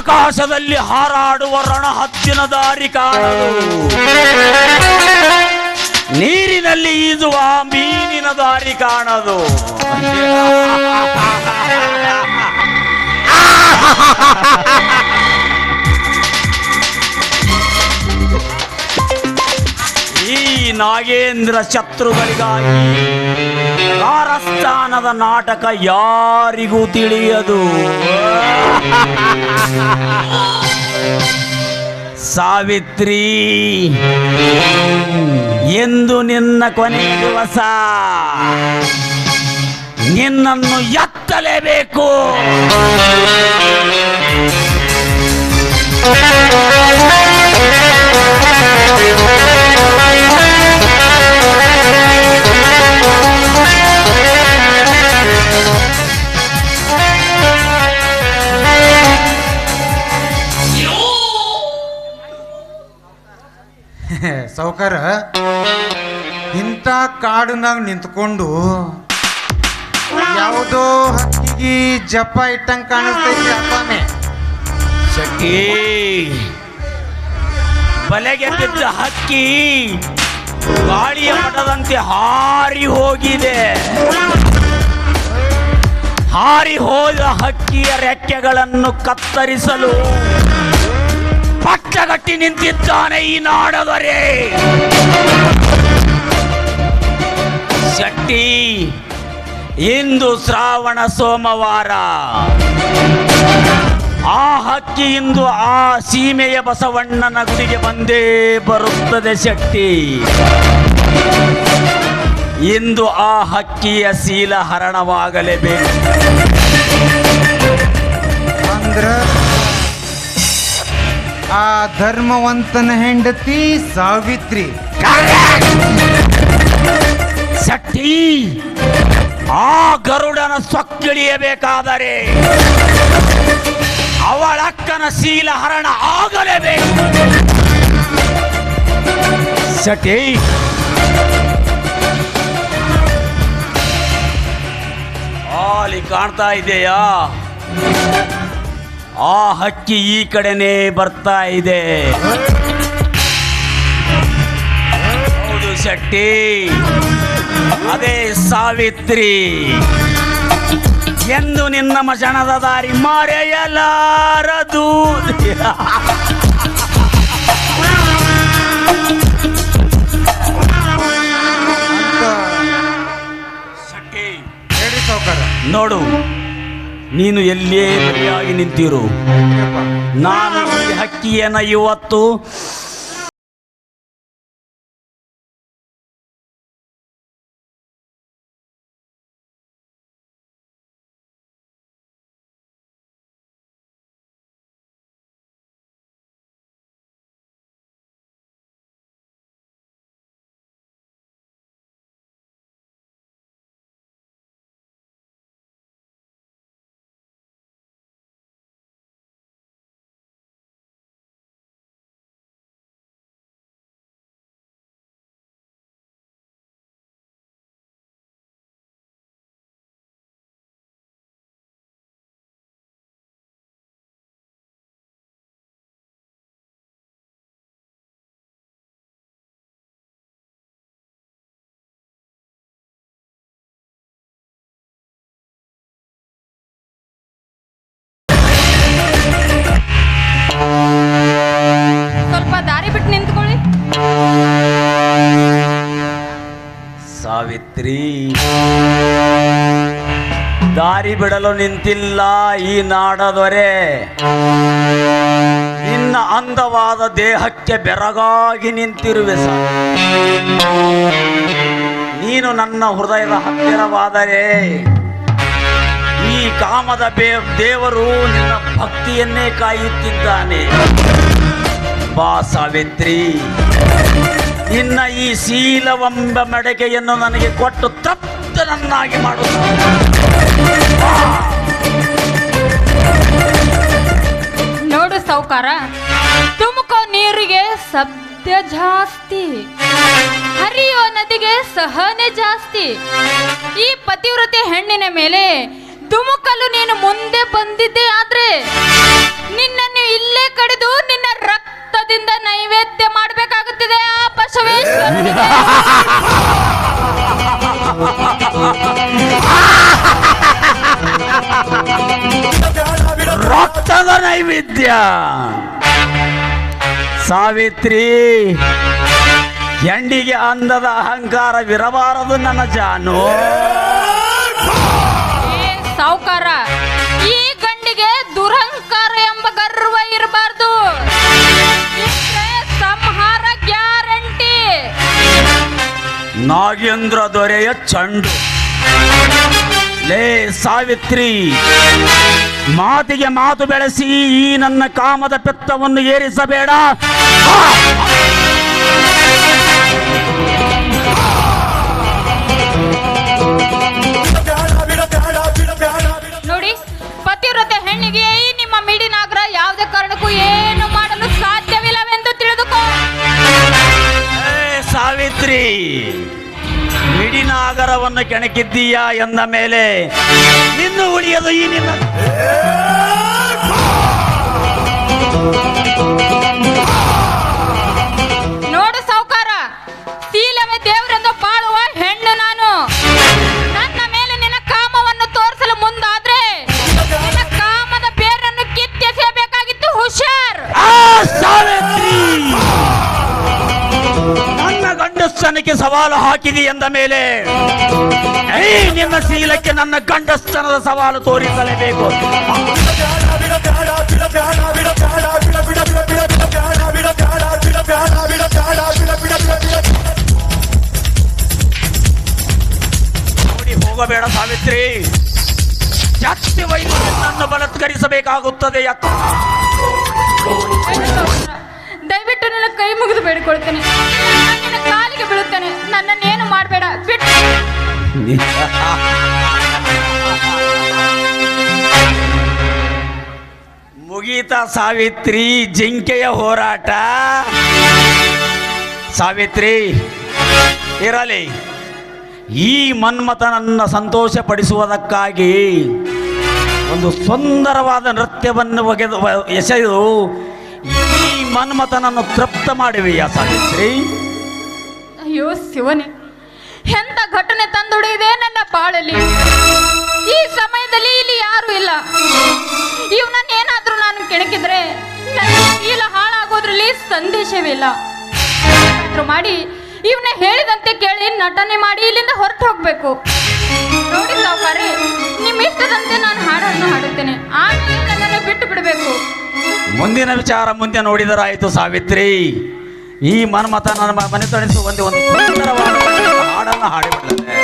ಆಕಾಶದಲ್ಲಿ ಹಾರಾಡುವ ರಣಹತ್ತಿನ ದಾರಿ ಕಾಣದು ನೀರಿನಲ್ಲಿ ಈಜುವ ಮೀನಿನ ದಾರಿ ಕಾಣದು ನಾಗೇಂದ್ರ ಶತ್ರುಗಳಿಗಾಗಿ ಕಾರಸ್ಥಾನದ ನಾಟಕ ಯಾರಿಗೂ ತಿಳಿಯದು. ಸಾವಿತ್ರಿ ಎಂದು ನಿನ್ನ ಕೊನೆಯ ದಿವಸ ನಿನ್ನನ್ನು ಎತ್ತಲೇಬೇಕು. ಕಾಡಿನಾಗ ನಿಂತ್ಕೊಂಡು ಯಾವುದೋ ಹಕ್ಕಿಗೆ ಜಪ ಇಟ್ಟಂಗೆ ಕಾಣಿಸ್ತೈತಿ ಶೆಟ್ಟಿ ಬಲೆಗೆ ಹಕ್ಕಿ ಗಾಳಿಯ ಮಠದಂತೆ ಹಾರಿ ಹೋಗಿದೆ. ಹಾರಿ ಹೋದ ಹಕ್ಕಿಯ ರೆಕ್ಕೆಗಳನ್ನು ಕತ್ತರಿಸಲು ಪಟ್ಟಗಟ್ಟಿ ನಿಂತಿದ್ದಾನೆ ಈ ನಾಡದರೇ ಶೆಟ್ಟಿ ಇಂದು ಶ್ರಾವಣ ಸೋಮವಾರ. ಆ ಹಕ್ಕಿ ಇಂದು ಆ ಸೀಮೆಯ ಬಸವಣ್ಣನ ಗುಡಿಗೆ ಬಂದೇ ಬರುತ್ತದೆ ಶಕ್ತಿ. ಇಂದು ಆ ಹಕ್ಕಿಯ ಶೀಲ ಹರಣವಾಗಲೇಬೇಕು. ಅಂದ್ರ ಆ ಧರ್ಮವಂತನ ಹೆಂಡತಿ ಸಾವಿತ್ರಿ. ಶೆಟ್ಟಿ ಆ ಗರುಡನ ಸೊಕ್ಕಿಳಿಯಬೇಕಾದರೆ ಅವಳಕ್ಕನ ಶೀಲ ಹರಣ ಆಗಲೇಬೇಕು. ಶೆಟ್ಟಿ ಅಲ್ಲಿ ಕಾಣ್ತಾ ಇದೆಯಾ? ಆ ಹಕ್ಕಿ ಈ ಕಡೆನೇ ಬರ್ತಾ ಇದೆ. ಹೌದು ಶೆಟ್ಟಿ ಅದೇ ಸಾವಿತ್ರಿ. ಎಂದು ನಿನ್ನ ಮಶಣದ ದಾರಿ ಮರೆಯಲಾರದು. ನೋಡು ನೀನು ಎಲ್ಲೇ ಬರಿಯಾಗಿ ನಿಂತಿರು. ನಾನು ಹಕ್ಕಿಯನ್ನ ಇವತ್ತು ಸಾವಿತ್ರಿ. ದಾರಿ ಬಿಡಲು ನಿಂತಿಲ್ಲ ಈ ನಾಡದೊರೆ. ನಿನ್ನ ಅಂದವಾದ ದೇಹಕ್ಕೆ ಬೆರಗಾಗಿ ನಿಂತಿರುವೆ ನೀನು ನನ್ನ ಹೃದಯದ ಹತ್ತಿರವಾದರೆ ಈ ಕಾಮದ ದೇವರು ನಿನ್ನ ಭಕ್ತಿಯನ್ನೇ ಕಾಯುತ್ತಿದ್ದಾನೆ. ಬಾ ಸಾವಿತ್ರಿ, ನಿನ್ನ ಈ ಶೀಲವೆಂಬ ಮಡಕೆಯನ್ನು ನನಗೆ ಕೊಟ್ಟು ತಪ್ತನನ್ನಾಗಿ ಮಾಡು. ನೋಡು ಸೌಕಾರ ತುಮಕೋ ನೀರಿಗೆ ಸತ್ಯ ಜಾಸ್ತಿ ಹರಿಯೋ ನದಿಗೆ ಸಹನೆ ಜಾಸ್ತಿ. ಈ ಪತಿವ್ರತೆ ಹೆಣ್ಣಿನ ಮೇಲೆ ತುಮುಕಲು ನೀನು ಮುಂದೆ ಬಂದಿದ್ದೆ ಆದ್ರೆ, ನಿನ್ನನ್ನು ಇಲ್ಲೇ ಕಡಿದು ನಿನ್ನ ರಕ್ತದಿಂದ ನೈವೇದ್ಯ ಮಾಡಬೇಕಾಗುತ್ತಿದೆ ಆ ಬಸವೇಶ್ವರನಿಗೆ ರಕ್ತದ ನೈವೇದ್ಯ. ಸಾವಿತ್ರಿ ಎಂಡಿಗೆ ಅಂದದ ಅಹಂಕಾರವಿರಬಾರದು ನನ್ನ ಜಾನು. ಸಾವುಕಾರ ಈ ಗಂಡಿಗೆ ದುರಹಂಕಾರ ಎಂಬ ಗರ್ವ ಇರಬಾರ್ದು. ನಾಗೇಂದ್ರ ದೊರೆಯ ಚಂಡು. ಲೇ ಸಾವಿತ್ರಿ ಮಾತಿಗೆ ಮಾತು ಬೆಳೆಸಿ ಈ ನನ್ನ ಕಾಮದ ಪೆತ್ತವನ್ನು ಏರಿಸಬೇಡ. ನೋಡಿ ಪತಿವ್ರತೆ ಹೆಣ್ಣಿಗೆ ನಿಮ್ಮ ಮಿಡಿನಾಗ್ರ ಯಾವುದೇ ಕಾರಣಕ್ಕೂ ಏನು ಮಾಡಲು ಸಾಧ್ಯವಿಲ್ಲವೆಂದು ತಿಳಿದುಕೋ. ಸಾವಿತ್ರಿ ಮಿಡಿನಾಗರವನ್ನು ಕೆಣಕಿದ್ದೀಯಾ ಎಂದ ಮೇಲೆ ನಿನ್ನ ಉಳಿಯದು ಈ ನಿನ್ನ ಗಂಡಸ್ತನಕ್ಕೆ ಸವಾಲು ಹಾಕಿದಿ ಎಂದ ಮೇಲೆ ನಿನ್ನ ಶೀಲಕ್ಕೆ ನನ್ನ ಗಂಡಸ್ತನದ ಸವಾಲು ತೋರಿಸಲೇಬೇಕು. ನೋಡಿ, ಹೋಗಬೇಡ ಸಾವಿತ್ರಿ. ಜಾಸ್ತಿ ವೈದ್ಯರನ್ನು ಬಲತ್ಕರಿಸಬೇಕಾಗುತ್ತದೆ ಯಾಕೆ. ಕೈ ಮುಗಿದು ಬೇಡಿಕೊಳ್ತೇನೆ. ಕಾಲಿಗೆ ಬೀಳುತ್ತೇನೆ. ನನ್ನನ್ನೇನು ಮಾಡಬೇಡ. ಬಿಟ್ಟು ಮುಗೀತ ಸಾವಿತ್ರಿ ಜಿಂಕೆಯ ಹೋರಾಟ. ಸಾವಿತ್ರಿ, ಇರಲಿ. ಈ ಮನ್ಮಥನನ್ನ ಸಂತೋಷಪಡಿಸುವುದಕ್ಕಾಗಿ ಒಂದು ಸುಂದರವಾದ ನೃತ್ಯವನ್ನು ಒಗೆದು, ಎಸೆದು ಈ ಮನ್ಮಥನನ್ನು ತೃಪ್ತ ಮಾಡಿವೆಯ ಸಾವಿತ್ರಿ. ಅಯ್ಯೋ ಶಿವನೇ, ಎಂತ ಘಟನೆ ತಂದುಡಿದೆ ನನ್ನ ಬಾಳಲ್ಲಿ ಈ ಸಮಯದಲ್ಲಿ ಇಲ್ಲಿ ಯಾರು ಇಲ್ಲ. ಇವನನ್ನ ಏನಾದ್ರೂ ನಾನು ಕೆಣಕಿದ್ರೆ ಇಲ್ಲ ಹಾಳಾಗೋದ್ರಲ್ಲಿ ಸಂದೇಶವಿಲ್ಲ. ಮಾಡಿ, ಇವನ ಹೇಳಿದಂತೆ ಕೇಳಿ ನಟನೆ ಮಾಡಿ ಇಲ್ಲಿಂದ ಹೊರಟು ಹೋಗ್ಬೇಕು. ನೋಡಿ ಸಾವುಕಾರಿ ನಿಮ್ಮ ಇಷ್ಟದಂತೆ ನಾನು ಹಾಡನ್ನು ಹಾಡುತ್ತೇನೆ. ಆಮೇಲೆ ಮುಂದಿನ ವಿಚಾರ ಮುಂದೆ ನೋಡಿದರಾಯಿತು ಸಾವಿತ್ರಿ. ಈ ಮನ್ಮಥ ನನ್ನ ಮನೆ ತಣಿಸುವ ಒಂದು ಒಂದು ಸುಂದರವಾದ ಹಾಡನ್ನು ಹಾಡಿಬಿಡಲೇ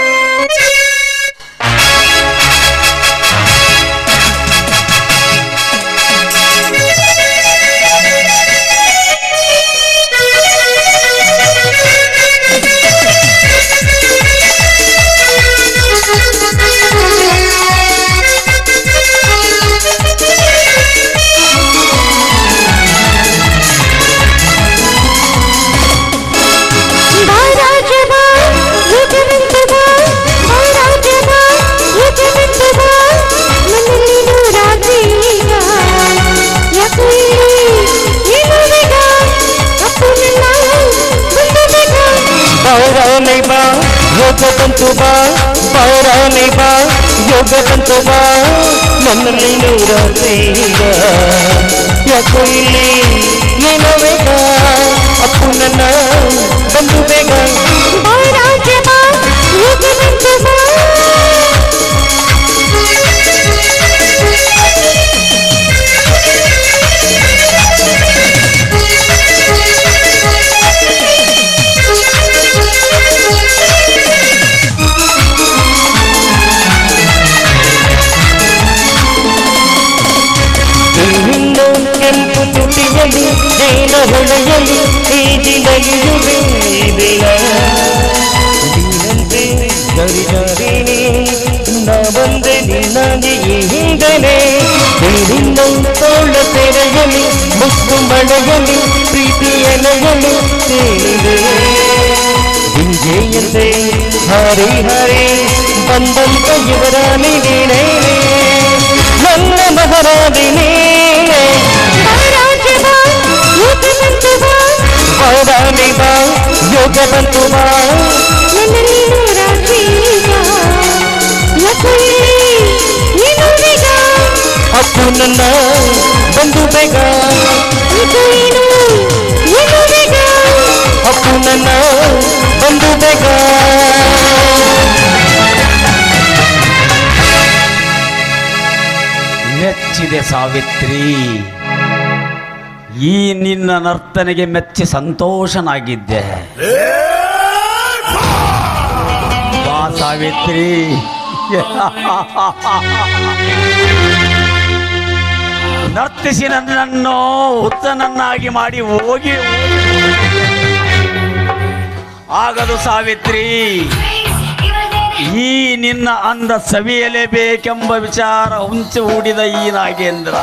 ಯೋಗ ಬಂತು ಬಾ, ಪೌರಾಣಿ ಬಾ ಯೋಗ ಬಾ, ನನ್ನಲ್ಲಿ ನೂರಾಗ್ರೀಗ ಯಾಕೋ ಇಲ್ಲಿ ಏನೋ ಬೇಗ, ಅಪ್ಪು ನನ್ನ ಬಂದು ಬೇಗ. ಈಜಿನಲಿಯುವೆ ದಿನ ನೀನಂತೆ ಗರಿಜಾರಿಣಿ ನಾ ಬಂದೆ ನಿನ್ನಾಗಿ ಹಿಂದನೆ ನಿನ್ನ ತೋಳ ತೆರೆಯಲಿ ಮುತ್ತು ಮಳೆಯಲಿ ಪ್ರೀತಿ ಎಲೆಯಲು ತೇಲಿದೆ ಹಿಂಜೆಯಂತೆ ಹರಿ ಹರಿ ಬಂದಂತ ಯುವರಾಣಿ ನೀನೇ ನನ್ನ ಮಹಾರಾಣಿ ಯೋಗ ಬಂತು ಅಪ್ಪು ನನ್ನ ಬಂದು ಬೇಗ. ಅಪ್ಪು ನನ್ನ ಬಂದು ಬೇಗ. ಮೆಚ್ಚಿದೆ ಸಾವಿತ್ರಿ. ಈ ನಿನ್ನ ನರ್ತನೆಗೆ ಮೆಚ್ಚಿ ಸಂತೋಷನಾಗಿದ್ದೆ. ಬಾ ಸಾವಿತ್ರಿ. ನರ್ತಿಸಿ ನನ್ನನ್ನು ಹುತ್ತನನ್ನಾಗಿ ಮಾಡಿ ಹೋಗಿ. ಆಗದು ಸಾವಿತ್ರಿ. ಈ ನಿನ್ನ ಅಂದ ಸವಿಯಲೇಬೇಕೆಂಬ ವಿಚಾರ ಹುಂಚು ಹೂಡಿದ ಈ ನಾಗೇಂದ್ರ.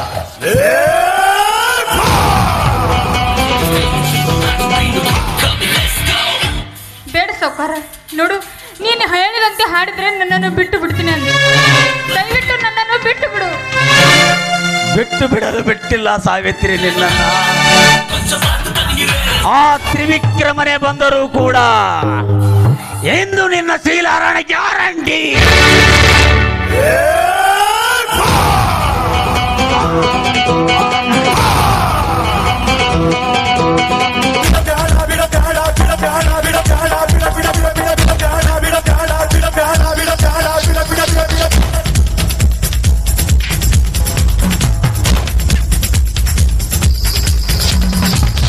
ಸೌಕಾರ ನೋಡು ನೀನು ಹೇಳಿದಂತೆ ಹಾಡಿದ್ರೆ ನನ್ನನ್ನು ಬಿಟ್ಟು ಬಿಡ್ತೀನಿ ಅಂದೆ ದಯವಿಟ್ಟು ನನ್ನನ್ನು ಬಿಟ್ಟು ಬಿಡು. ಬಿಟ್ಟು ಬಿಡಲು ಬಿಟ್ಟಿಲ್ಲ ಸಾವಿತ್ರಿ ನಿನ್ನನ್ನ ಆ ತ್ರಿವಿಕ್ರಮನೆ ಬಂದರೂ ಕೂಡ ಎಂದು ನಿನ್ನ ಶೀಲಾರಣ ಗ್ಯಾರಂಟಿ.